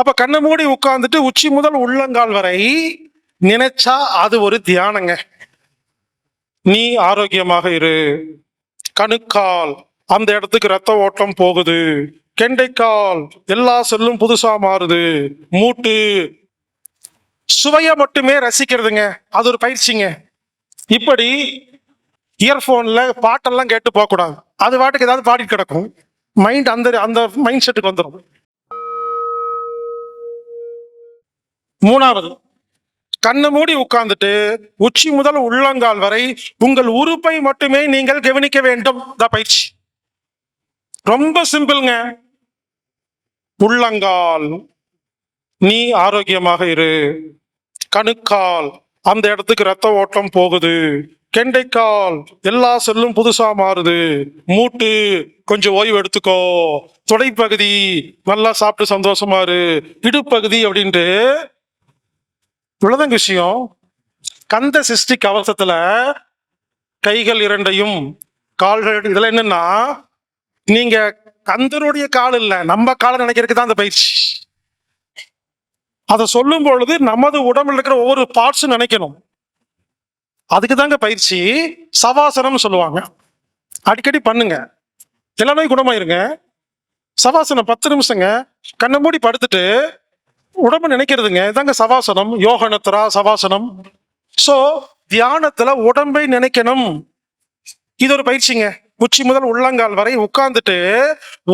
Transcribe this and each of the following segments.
அப்ப கண்ணை மூடி உட்கார்ந்துட்டு உச்சி முதல் உள்ளங்கால் வரை நினைச்சா அது ஒரு தியானங்க. நீ ஆரோக்கியமாக இரு. கணுக்கால் அந்த இடத்துக்கு ரத்த ஓட்டம் போகுது. கெண்டைக்கால் எல்லா செல்லும் புதுசா மாறுது. மூட்டு. சுவையை மட்டுமே ரசிக்கிறதுங்க. அது ஒரு பயிற்சிங்க. இப்படி இயர்ஃபோன்ல பாட்டெல்லாம் கேட்டு போகக்கூடாது. அது பாட்டுக்கு ஏதாவது பாடிட்டு கிடக்கும். மைண்ட் அந்த அந்த மைண்ட் செட்டுக்கு வந்துடும் மூணாவது கண்ணு மூடி உட்கார்ந்துட்டு உச்சி முதல் உள்ளங்கால் வரை உங்கள் உறுப்பை மட்டுமே நீங்கள் கவனிக்க வேண்டும். இந்த பயிற்சி. ரொம்ப சிம்பிள்ங்க. உள்ளங்கால் நீ ஆரோக்கியமாக இரு. கணுக்கால் அந்த இடத்துக்கு ரத்த ஓட்டம் போகுது. கெண்டைக்கால் எல்லா செல்லும் புதுசா மாறுது. மூட்டு கொஞ்சம் ஓய்வு எடுத்துக்கோ. தொடைப்பகுதி நல்லா சாப்பிட்டு சந்தோஷமா இரு. இடுப்பகுதி அப்படின்ட்டு இவ்வளவுதான் விஷயம். கந்த சிருஷ்டி கவசத்துல கைகள் இரண்டையும் கால்கள் இதுல என்னன்னா நீங்க கந்தருடைய கால் இல்ல நம்ம காலை நினைக்கிறதுக்கு தான் அந்த பயிற்சி. அதை சொல்லும் பொழுது நமது உடம்புல இருக்கிற ஒவ்வொரு பார்ட்ஸும் நினைக்கணும். அதுக்கு தாங்க பயிற்சி. சவாசனம் சொல்லுவாங்க. அடிக்கடி பண்ணுங்க. எல்லா நோய் குணமாயிருங்க. சவாசனம் பத்து நிமிஷங்க. கண்ணை மூடி படுத்துட்டு உடம்பு நினைக்கிறதுங்க. இதாங்க சவாசனம். யோகனத்ரா சவாசனம். ஸோ தியானத்துல உடம்பை நினைக்கணும். இது ஒரு பயிற்சிங்க. உச்சி முதல் உள்ளங்கால் வரை உட்கார்ந்துட்டு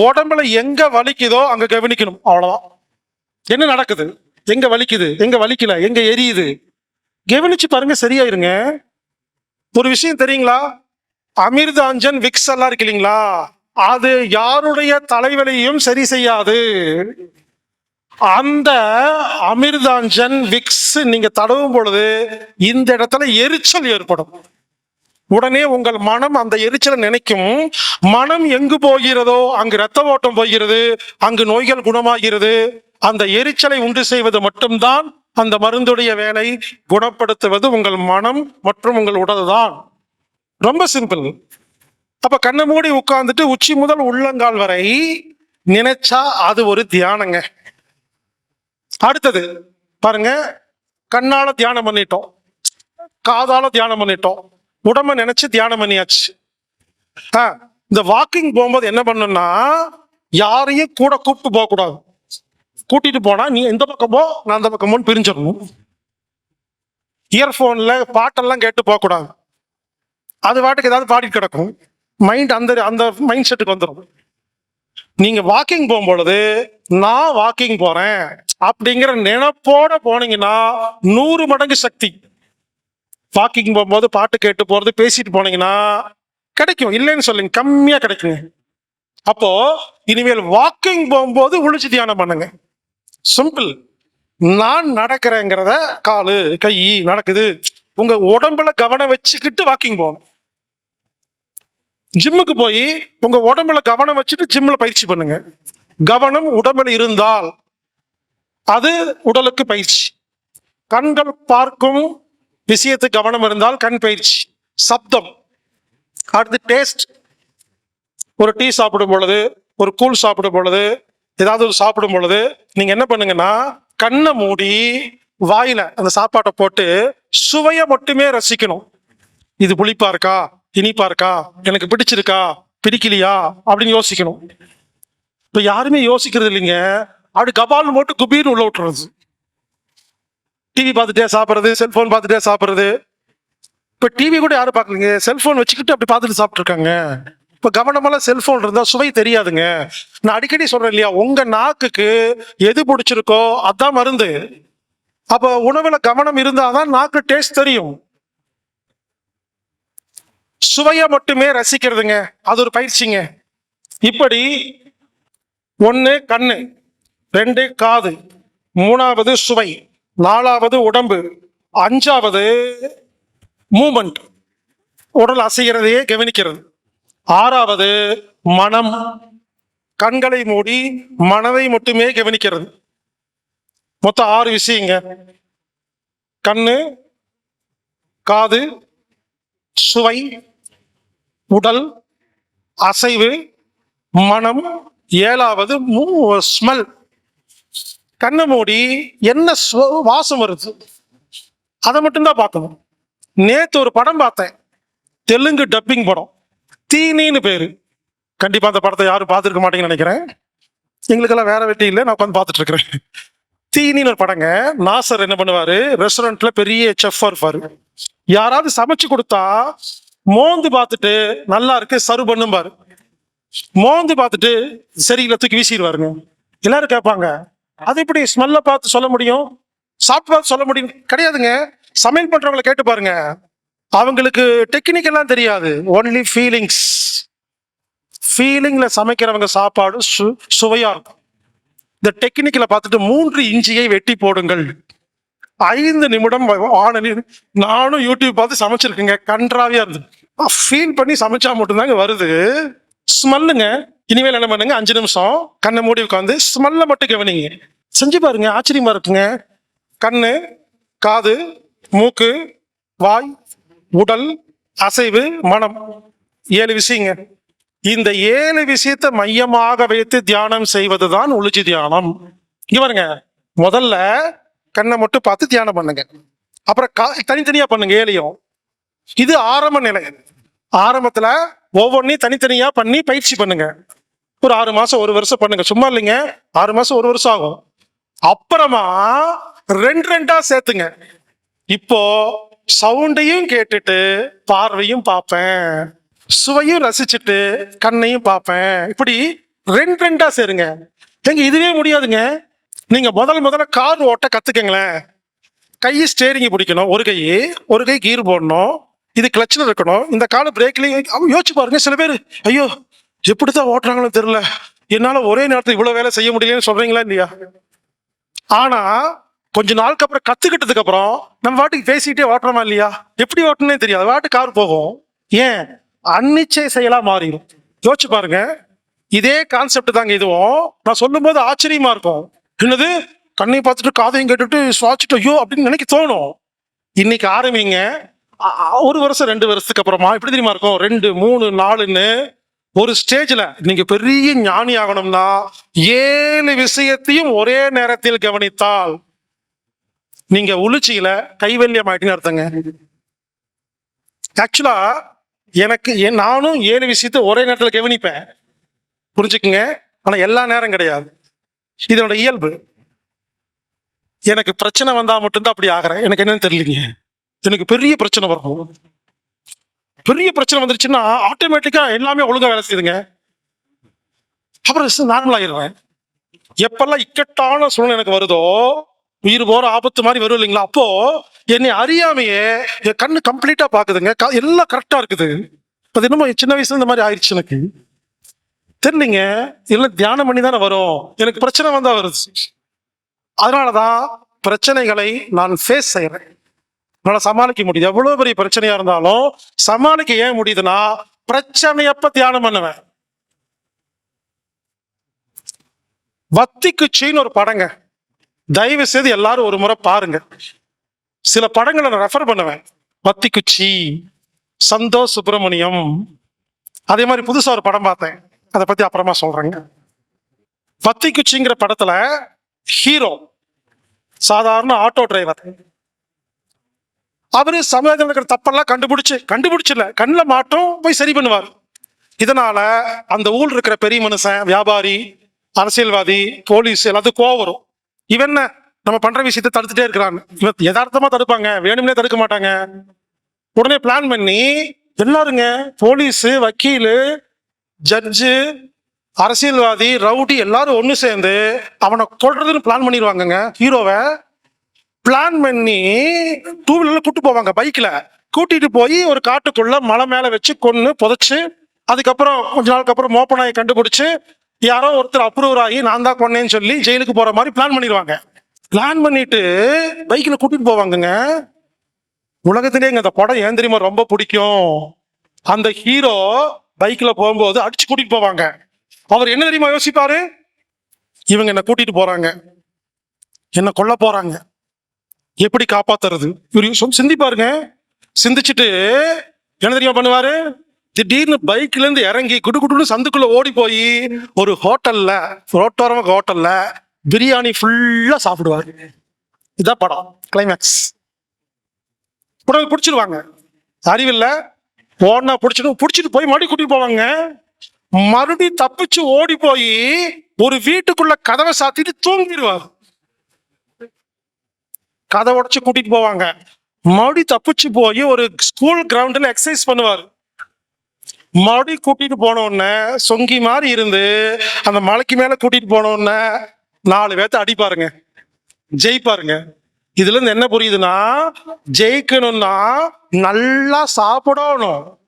உடம்புல எங்க வலிக்குதோ அங்க கவனிக்கணும். அவ்வளவுதான். என்ன நடக்குது? எங்க வலிக்குது? எங்க வலிக்கல? எங்க எரியுது? கவனிச்சு பாருங்க சரியாயிருங்க. ஒரு விஷயம் தெரியுங்களா? அமிர்தாஞ்சன் விக்ஸ் எல்லாம் இருக்கு இல்லைங்களா? அது யாருடைய தலைவலியையும் சரி செய்யாது. அந்த அமிர்தாஞ்சன் விக்ஸ் நீங்க தடவும் பொழுது இந்த இடத்துல எரிச்சல் ஏற்படும். உடனே உங்கள் மனம் அந்த எரிச்சலை நினைக்கும். மனம் எங்கு போகிறதோ அங்கு ரத்த ஓட்டம் போகிறது அங்கு நோய்கள் குணமாகிறது. அந்த எரிச்சலை உண்டு செய்வது மட்டும்தான் அந்த மருந்துடைய வேலை குணப்படுத்துவது உங்கள் மனம் மற்றும் உங்கள் உடல் தான். ரொம்ப சிம்பிள். அப்ப கண்ணை மூடி உட்கார்ந்துட்டு உச்சி முதல் உள்ளங்கால் வரை நினைச்சா அது ஒரு தியானங்க. அடுத்தது பாருங்க கண்ணால தியானம் பண்ணிட்டோம். காதால தியானம் பண்ணிட்டோம். உடம்ப நினைச்சு தியானம் பண்ணியாச்சு. ஆ, இந்த வாக்கிங் போகும்போது என்ன பண்ணுன்னா யாரையும் கூட கூப்பிட்டு போக கூடாது. கூட்டிட்டு போனா நீ எந்த பக்கமோ நான் அந்த பக்கமோன்னு பிரிஞ்சிடணும். இயர்ஃபோன்ல பாட்டெல்லாம் கேட்டு போக கூடாது. அது பாட்டுக்கு ஏதாவது பாடிட்டு கிடக்கும். மைண்ட் அந்த அந்த மைண்ட் செட்டுக்கு வந்துடும் நீங்க வாக்கிங் போகும்பொழுது நான் வாக்கிங் போறேன். அப்படிங்கிற நினைப்போட போனீங்கன்னா நூறு மடங்கு சக்தி. வாக்கிங் போகும்போது பாட்டு கேட்டு போறது பேசிட்டு போனீங்கன்னா கிடைக்கும். இல்லைன்னு சொல்லுங்க கம்மியா கிடைக்குங்க. அப்போ இனிமேல் வாக்கிங் போகும்போது உளிச்சு தியானம் பண்ணுங்க. சிம்பிள் நான் நடக்கிறேங்கிறத காலு கை நடக்குது. உங்க உடம்புல கவனம் வச்சுக்கிட்டு வாக்கிங் போகணும். ஜிம்முக்கு போய் உங்க உடம்புல கவனம் வச்சுட்டு ஜிம்ல பயிற்சி பண்ணுங்க. கவனம் உடம்புல இருந்தால் அது உடலுக்கு பயிற்சி. கண்கள் பார்க்கும் விஷயத்துக்கு கவனம் இருந்தால் கண் பயிற்சி. சப்தம். அடுத்து டேஸ்ட் ஒரு டீ சாப்பிடும் பொழுது ஒரு கூழ் சாப்பிடும் பொழுது ஏதாவது ஒரு சாப்பிடும் பொழுது நீங்க என்ன பண்ணுங்கன்னா கண்ணை மூடி வாயில அந்த சாப்பாட்டை போட்டு சுவையை மட்டுமே ரசிக்கணும். இது புளிப்பா இருக்கா? இனிப்பா இருக்கா? எனக்கு பிடிச்சிருக்கா? பிடிக்கலையா? அப்படின்னு யோசிக்கணும். இப்ப யாருமே யோசிக்கிறது இல்லைங்க. அப்படி கபால் போட்டு குபீர்னு உள்ள விட்டுறது. டிவி பார்த்துட்டே சாப்பிட்றது செல்போன் பார்த்துட்டே சாப்பிட்றது. இப்போ டிவி கூட யாரும் பார்க்கலீங்க. செல்போன் வச்சுக்கிட்டு அப்படி பார்த்துட்டு சாப்பிட்ருக்காங்க இப்போ கவனமெல்லாம் செல்போன் இருந்தால் சுவை தெரியாதுங்க. நான் அடிக்கடி சொல்கிறேன் இல்லையா உங்கள் நாக்குக்கு எது பிடிச்சிருக்கோ அதான் மருந்து. அப்போ உணவில் கவனம் இருந்தால் தான் நாக்கு டேஸ்ட் தெரியும். சுவையை மட்டுமே ரசிக்கிறதுங்க. அது ஒரு பயிற்சிங்க. இப்படி ஒன்று கண்ணு. ரெண்டு காது மூணாவது சுவை நாலாவது உடம்பு அஞ்சாவது மூமெண்ட். உடல் அசைகிறதையே கவனிக்கிறது. ஆறாவது மனம். கண்களை மூடி மனதை மட்டுமே கவனிக்கிறது. மொத்தம் ஆறு விஷயங்க. கண்ணு காது சுவை உடல் அசைவு மனம் ஏழாவது ஸ்மெல். கண்ணை மூடி என்ன வாசம் வருது? அதை மட்டும்தான் பார்க்கணும். நேற்று ஒரு படம் பார்த்தேன். தெலுங்கு டப்பிங் படம். தீனின்னு பேர். கண்டிப்பாக அந்த படத்தை யாரும் பார்த்துருக்க மாட்டேங்கன்னு நினைக்கிறேன். எங்களுக்கெல்லாம் வேற வெட்டி இல்லை. நான் உட்காந்து பார்த்துட்டு இருக்கிறேன். தீனின்னு ஒரு படங்க. நாசர் என்ன பண்ணுவார்? ரெஸ்டாரண்ட்ல பெரிய செஃப்பாக இருப்பார். யாராவது சமைச்சு கொடுத்தா மோந்து பார்த்துட்டு நல்லா இருக்கு சர்வ் பண்ணும்பாரு. மோந்து பார்த்துட்டு சரியில்லை தூக்கி வீசிடுவாருங்க. எல்லாரும் கேட்பாங்க அது எப்படி ஸ்மெல்ல பார்த்து சொல்ல முடியும்? சாப்பிட்டு பார்த்து சொல்ல முடியும்? கிடையாதுங்க. சமையல் பண்றவங்களை கேட்டு பாருங்க. அவங்களுக்கு டெக்னிக் எல்லாம் தெரியாது. ஒன்லி ஃபீலிங்ஸ் ஃபீலிங்ல சமைக்கிறவங்க சாப்பாடு சு சுவையா இருக்கும். இந்த டெக்னிக்கலை பார்த்துட்டு மூன்று இஞ்சியை வெட்டி போடுங்கள். ஐந்து நிமிடம் ஆனலில் நானும் யூடியூப் பார்த்து சமைச்சிருக்கேங்க. கன்றாவியா இருந்து. ஃபீல் பண்ணி சமைச்சா மட்டும்தாங்க வருது. ஸ்மெல்லுங்க இனிமேல் என்ன பண்ணுங்க அஞ்சு நிமிஷம் கண்ணை மூடி உட்காந்து ஸ்மெல்ல மட்டும் கவனிங்க. செஞ்சு பாருங்க ஆச்சரியமா இருக்குங்க. கண்ணு காது மூக்கு வாய் உடல் அசைவு மனம். ஏழு விஷயங்க. இந்த ஏழு விஷயத்தை மையமாக வைத்து தியானம் செய்வது தான் உளிச்சி தியானம். இங்க பாருங்க முதல்ல கண்ணை மட்டும் பார்த்து தியானம் பண்ணுங்க. அப்புறம் கா- தனித்தனியா பண்ணுங்க ஏழையும். இது ஆரம்ப நிலை. ஆரம்பத்துல ஒவ்வொன்றையும் தனித்தனியா பண்ணி பயிற்சி பண்ணுங்க. ஒரு ஆறு மாசம் ஒரு வருஷம் பண்ணுங்க. சும்மா இல்லைங்க. ஆறு மாசம் ஒரு வருஷம் ஆகும். அப்புறமா ரெண்டு ரெண்டா சேர்த்துங்க. இப்போ சவுண்டையும் கேட்டுட்டு பார்வையும் பார்ப்பேன். சுவையும் ரசிச்சுட்டு கண்ணையும் பார்ப்பேன். இப்படி ரெண்டு ரெண்டா சேருங்க. எங்க இதுவே முடியாதுங்க. நீங்க முதல் முதல்ல கார் ஓட்ட கத்துக்கங்களேன். கை ஸ்டேரிங் பிடிக்கணும். ஒரு கை ஒரு கை கீர் போடணும். இது கிளச்சில் இருக்கணும். இந்த காலு பிரேக்லையும் யோசிச்சு பாருங்க சில பேர். ஐயோ எப்படித்தான் ஓட்டுறாங்களோ தெரியல. என்னால ஒரே நேரத்தில் இவ்வளவு வேலை செய்ய முடியலன்னு சொல்றீங்களா இல்லையா? ஆனா கொஞ்ச நாளுக்கு அப்புறம் கத்துக்கிட்டதுக்கு அப்புறம் நம்ம வாட்டுக்கு பேசிக்கிட்டே ஓட்டுறோமா இல்லையா? எப்படி ஓட்டணும்னே தெரியாது. வாட்டு கார் போகும். ஏன்? அன்னிச்சை செயலா மாறிடும் யோசிச்சு பாருங்க. இதே கான்செப்ட் தாங்க இதுவும். நான் சொல்லும்போது ஆச்சரியமா இருக்கும். என்னது? கண்ணை பார்த்துட்டு காதையும் கேட்டுட்டு சுவாச்சிட்டு ஐயோ அப்படின்னு நினைக்க தோணும். இன்னைக்கு ஆரம்பிங்க. ஒரு வருஷம் ரெண்டு வருஷத்துக்கு அப்புறமா எப்படி தெரியுமா இருக்கும்? ரெண்டு மூணு நாலுன்னு ஒரு ஸ்டேஜ்ல நீங்க பெரிய ஞானி ஆகணும்னா ஏழு விஷயத்தையும் ஒரே நேரத்தில் கவனித்தால் நீங்க உளுச்சியில கைவல்யம் ஆயிட்டுன்னு அர்த்தங்க. ஆக்சுவலா எனக்கு என் நானும் ஏழு விஷயத்தை ஒரே நேரத்தில் கவனிப்பேன். புரிஞ்சுக்குங்க? ஆனா எல்லா நேரம் கிடையாது. இதனோட இயல்பு. எனக்கு பிரச்சனை வந்தா மட்டும்தான் அப்படி ஆகிறேன். எனக்கு என்னன்னு தெரியலீங்க. எனக்கு பெரிய பிரச்சனை வரும். பெரிய பிரச்சனை வந்துருச்சுன்னா ஆட்டோமேட்டிக்கா எல்லாமே ஒழுங்கா வேலை செய்யுதுங்க. அப்புறம் நார்மல் ஆயிடுவேன் எப்பெல்லாம் இக்கட்டான சூழ்நிலை எனக்கு வருதோ உயிர் போற ஆபத்து மாதிரி வரும் இல்லைங்களா? அப்போ என்னை அறியாமையே என் கண்ணு கம்ப்ளீட்டா பாக்குதுங்க. க- எல்லாம் கரெக்டா இருக்குது. அது என்னமோ சின்ன வயசுல இந்த மாதிரி ஆயிடுச்சு எனக்கு. தெரியலீங்க. எல்லாம் தியானம் பண்ணி தானே வரும். எனக்கு பிரச்சனை வந்தா வருது. அதனாலதான் பிரச்சனைகளை நான் ஃபேஸ் செய்யறேன் நம்மளால சமாளிக்க முடியுது. எவ்வளவு பெரிய பிரச்சனையா இருந்தாலும் சமாளிக்க ஏன் முடியுதுன்னா பிரச்சனையப்ப தியானம் பண்ணுவேன். வத்திக்குச்சின்னு ஒரு படங்க. தயவு செய்து எல்லாரும் ஒரு முறை பாருங்க. சில படங்களை நான் ரெஃபர் பண்ணுவேன். வத்திக்குச்சி சந்தோஷ் சுப்பிரமணியம். அதே மாதிரி புதுசா ஒரு படம் பார்த்தேன். அதை பத்தி அப்புறமா சொல்றேங்க. வத்திக்குச்சிங்கிற படத்துல ஹீரோ சாதாரண ஆட்டோ டிரைவர். அவரு சமூகத்தில் இருக்கிற தப்பெல்லாம் கண்டுபிடிச்சு கண்டுபிடிச்சில. கண்ணில் மாட்டும் போய் சரி பண்ணுவார். இதனால அந்த ஊர் இருக்கிற பெரிய மனுஷன் வியாபாரி அரசியல்வாதி போலீஸ் எல்லாத்துக்கும் கோவம் வரும். இவன் என்ன? நம்ம பண்ற விஷயத்தை தடுத்துட்டே இருக்கிறான். இவன் யதார்த்தமா தடுப்பாங்க. வேணும்னே தடுக்க மாட்டாங்க. உடனே பிளான் பண்ணி எல்லாருங்க போலீஸ் வக்கீலு ஜட்ஜு அரசியல்வாதி ரவுடி எல்லாரும் ஒன்று சேர்ந்து அவனை கொள்றதுன்னு பிளான் பண்ணிடுவாங்கங்க. ஹீரோவை பிளான் பண்ணி டூ வீலர்ல கூட்டு போவாங்க பைக்ல கூட்டிட்டு போய் ஒரு காட்டுக்குள்ள மலை மேல வச்சு கொன்னு புதைச்சு அதுக்கப்புறம் கொஞ்ச நாளுக்கு அப்புறம் மோப்பனாயை கண்டுபிடிச்சு யாரோ ஒருத்தர் அப்ரூவர் ஆகி நான் தான் கொன்னேன்னு சொல்லி ஜெயிலுக்கு போற மாதிரி பிளான் பண்ணிடுவாங்க. பிளான் பண்ணிட்டு பைக்கில் கூட்டிட்டு போவாங்கங்க. உலகத்திலே இந்த படம் ஏன் தெரியுமா ரொம்ப பிடிக்கும்? அந்த ஹீரோ பைக்ல போகும்போது அடிச்சு கூட்டிட்டு போவாங்க. அவர் என்ன தெரியுமா யோசிப்பாரு? இவங்க என்ன கூட்டிட்டு போறாங்க. என்ன கொல்ல போறாங்க. எப்படி காப்பாத்துறது? இவர் சொ- சிந்திப்பாருங்க சிந்திச்சுட்டு என்ன தெரியுமா பண்ணுவாரு? திடீர்னு பைக்ல இருந்து இறங்கி குடு குடுன்னு சந்துக்குள்ள ஓடி போய் ஒரு ஹோட்டல்ல ரோட்டோரமா ஹோட்டல்ல பிரியாணி ஃபுல்லா சாப்பிடுவாரு. இதான் படம். கிளைமேக்ஸ் உடனே பிடிச்சிருவாங்க. அறிவில்ல. ஓடனா பிடிச்சிடும் பிடிச்சிட்டு போய் மறுபடியும் கூட்டிட்டு போவாங்க. மறுபடி தப்பிச்சு ஓடி போய் ஒரு வீட்டுக்குள்ள கதவை சாத்திட்டு தூங்கிடுவார் கதை உடச்சி கூட்டிட்டு போவாங்க. மறுபடி தப்பிச்சு போய் ஒரு ஸ்கூல் கிரவுண்டில் எக்ஸசைஸ் பண்ணுவார். மறுபடி கூட்டிட்டு போன உடனே சொங்கி மாதிரி இருந்து அந்த மலைக்கு மேல கூட்டிட்டு போன உடனே நாலு பேர்த்த அடிப்பாருங்க ஜெயிப்பாருங்க இதுல இருந்து என்ன புரியுதுன்னா ஜெயிக்கணும்னா நல்லா சாப்பிடணும்.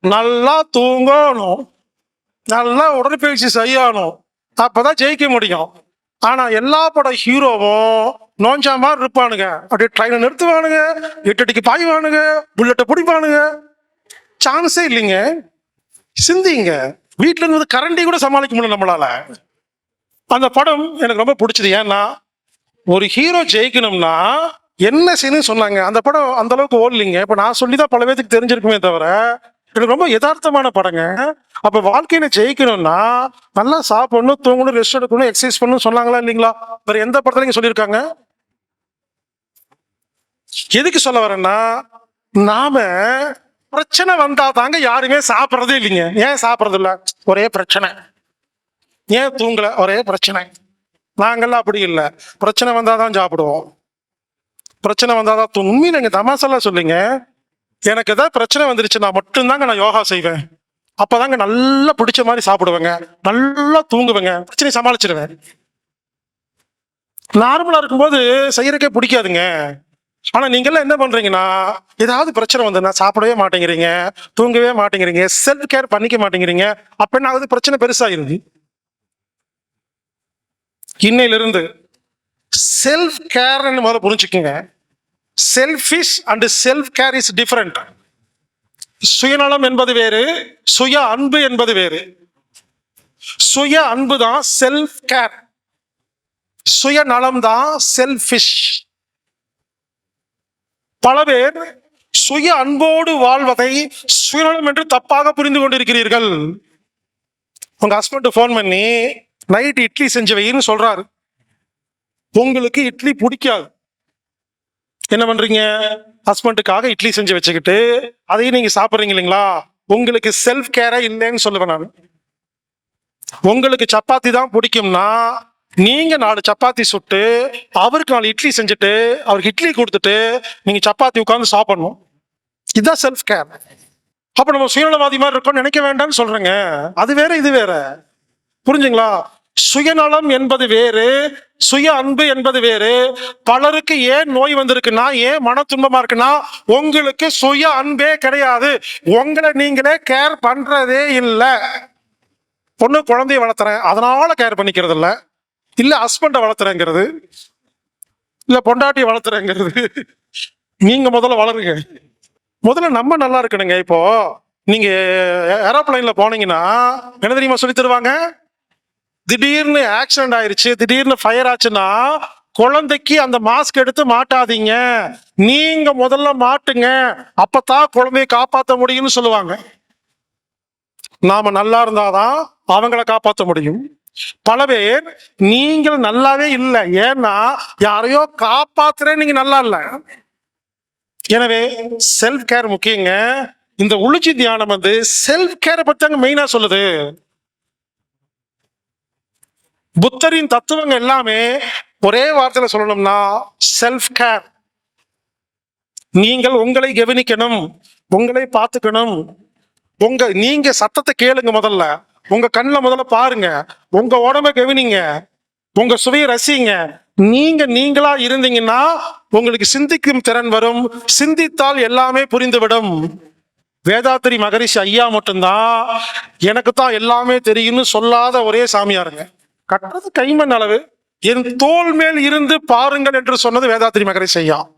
நல்லா தூங்கணும். நல்லா உடற்பயிற்சி செய்யணும். அப்பதான் ஜெயிக்க முடியும். ஆனா எல்லா பட ஹீரோவும் நோஞ்சா மாதிரி இருப்பானுங்க. அப்படியே ட்ரெயினை நிறுத்துவானுங்க. எட்டு அடிக்கு பாய்வானுங்க. புல்லட்டை பிடிப்பானுங்க. சான்ஸே இல்லைங்க. சிந்திங்க. வீட்டில் இருந்து கரண்டி கூட சமாளிக்க முடியல நம்மளால. அந்த படம் எனக்கு ரொம்ப பிடிச்சது. ஏன்னா ஒரு ஹீரோ ஜெயிக்கணும்னா என்ன சீனு சொன்னாங்க. அந்த படம் அந்த அளவுக்கு ஓடலிங்க. இப்போ நான் சொல்லி தான் பல பேத்துக்கு தெரிஞ்சிருக்குமே தவிர எனக்கு ரொம்ப யதார்த்தமான படங்க. அப்போ வாழ்க்கையில ஜெயிக்கணும்னா நல்லா சாப்பிடணும் தூங்கணும் ரெஸ்ட் எடுக்கணும் எக்ஸசைஸ் பண்ணணும் சொன்னாங்களா இல்லைங்களா? வேற எந்த படத்துலயும் சொல்லியிருக்காங்க? எதுக்கு சொல்ல வரேன்னா நாம பிரச்சனை வந்தா தாங்க யாருமே சாப்பிட்றதே இல்லைங்க. ஏன் சாப்பிட்றது இல்லை ஒரே பிரச்சனை. ஏன் தூங்கல? ஒரே பிரச்சனை. நாங்கெல்லாம் அப்படி இல்லை. பிரச்சனை வந்தால் தான் சாப்பிடுவோம். பிரச்சனை வந்தால் தான் உண்மையில நீங்கள் தமாசெல்லாம் சொல்லுங்க. எனக்கு ஏதாவது பிரச்சனை வந்துருச்சுன்னா மட்டும்தாங்க நான் யோகா செய்வேன். அப்போதாங்க நல்லா பிடிச்ச மாதிரி சாப்பிடுவேங்க. நல்லா தூங்குவேங்க. பிரச்சனையை சமாளிச்சிடுவேன் நார்மலாக இருக்கும்போது செய்யறக்கே பிடிக்காதுங்க. ஆனா நீங்கெல்லாம் என்ன பண்றீங்கன்னா ஏதாவது பிரச்சனை வந்ததுன்னா சாப்பிடவே மாட்டேங்கிறீங்க தூங்கவே மாட்டேங்கிறீங்க செல்ஃப் கேர் பண்ணிக்க மாட்டேங்கிறீங்க அப்ப என்ன ஆகுது? பிரச்சனை பெருசாயிருது இன்னையிலிருந்து செல்ஃப் கேர்னு முதல்ல புரிஞ்சுக்கோங்க. Selfish and self care is different சுயநலம் என்பது வேறு சுய அன்பு என்பது வேறு. சுய அன்பு தான் செல்ஃப் கேர் சுயநலம் தான் செல்ஃபிஷ் பல பேர் சுய அன்போடு வாழ்வதை சுயநலம் என்று தப்பாக புரிந்து கொண்டிருக்கிறீர்கள். உங்க ஹஸ்பண்ட் ஃபோன் பண்ணி நைட் இட்லி செஞ்சு வைன்னு சொல்றாரு. உங்களுக்கு இட்லி பிடிக்காது. என்ன பண்றீங்க? ஹஸ்பண்டுக்காக இட்லி செஞ்சு வச்சுக்கிட்டு அதையும் நீங்க சாப்பிட்றீங்க இல்லைங்களா? உங்களுக்கு செல்ஃப் கேரா இல்லைன்னு சொல்லுவேன் நான். உங்களுக்கு சப்பாத்தி தான் பிடிக்கும்னா நீங்க நாலு சப்பாத்தி சுட்டு அவருக்கு நாலு இட்லி செஞ்சுட்டு அவருக்கு இட்லி கொடுத்துட்டு நீங்க சப்பாத்தி உட்காந்து சாப்பிடணும். இதுதான் செல்ஃப் கேர் அப்ப நம்ம சுயநலவாதி மாதிரி இருக்கோம்னு நினைக்க வேண்டாம்னு சொல்றேங்க. அது வேற இது வேற. புரிஞ்சுங்களா? சுயநலம் என்பது வேறு சுய அன்பு என்பது வேறு. பலருக்கு ஏன் நோய் வந்திருக்குன்னா ஏன் மன துன்பமா இருக்குன்னா உங்களுக்கு சுய அன்பே கிடையாது. உங்களை நீங்களே கேர் பண்றதே இல்லை. பொண்ணு குழந்தைய வளர்த்துறேன். அதனால கேர் பண்ணிக்கிறது இல்லை இல்ல ஹஸ்பண்டை வளர்த்துறேங்கிறது. இல்ல பொண்டாட்டியை வளர்த்துறேங்கிறது. நீங்க முதல்ல வளருங்க. முதல்ல நம்ம நல்லா இருக்கணுங்க இப்போ. நீங்க ஏரோப்ளைன்ல போனீங்கன்னா என்ன தெரியுமா சொல்லி தருவாங்க? திடீர்னு ஆக்சிடென்ட் ஆயிருச்சு திடீர்னு ஃபயர் ஆச்சுன்னா குழந்தைக்கு அந்த மாஸ்க் எடுத்து மாட்டாதீங்க. நீங்க முதல்ல மாட்டுங்க. அப்பதான் குழந்தைய காப்பாற்ற முடியும்னு சொல்லுவாங்க. நாம நல்லா இருந்தாதான் அவங்கள காப்பாற்ற முடியும். பல பேர் நீங்கள் நல்லாவே இல்லை. ஏன்னா யாரையோ காப்பாத்துறே நீங்க நல்லா இல்லை. எனவே செல்ஃப் கேர் முக்கியங்க. இந்த உளுச்சி தியானம் வந்து செல்ஃப் கேரை பத்தி அங்க மெயினா சொல்லுது. புத்தரின் தத்துவங்கள் எல்லாமே ஒரே வார்த்தையில சொல்லணும்னா செல்ஃப் கேர் நீங்கள் உங்களை கவனிக்கணும். உங்களை பார்த்துக்கணும். உங்க நீங்க சத்தத்தை கேளுங்க முதல்ல. உங்க கண்ணில் முதல்ல பாருங்க. உங்க உடம்ப கவனிங்க. உங்க சுவையை ரசிங்க. நீங்க நீங்களா இருந்தீங்கன்னா உங்களுக்கு சிந்திக்கும் திறன் வரும். சிந்தித்தால் எல்லாமே புரிந்துவிடும். வேதாத்திரி மகரிஷி ஐயா மட்டும்தான். எனக்கு தான் எல்லாமே தெரியும்னு சொல்லாத ஒரே சாமியாருங்க. கட்டுறது கைமண் அளவு. என் தோல் மேல் இருந்து பாருங்கள் என்று சொன்னது வேதாத்திரி மகரிஷி ஐயா.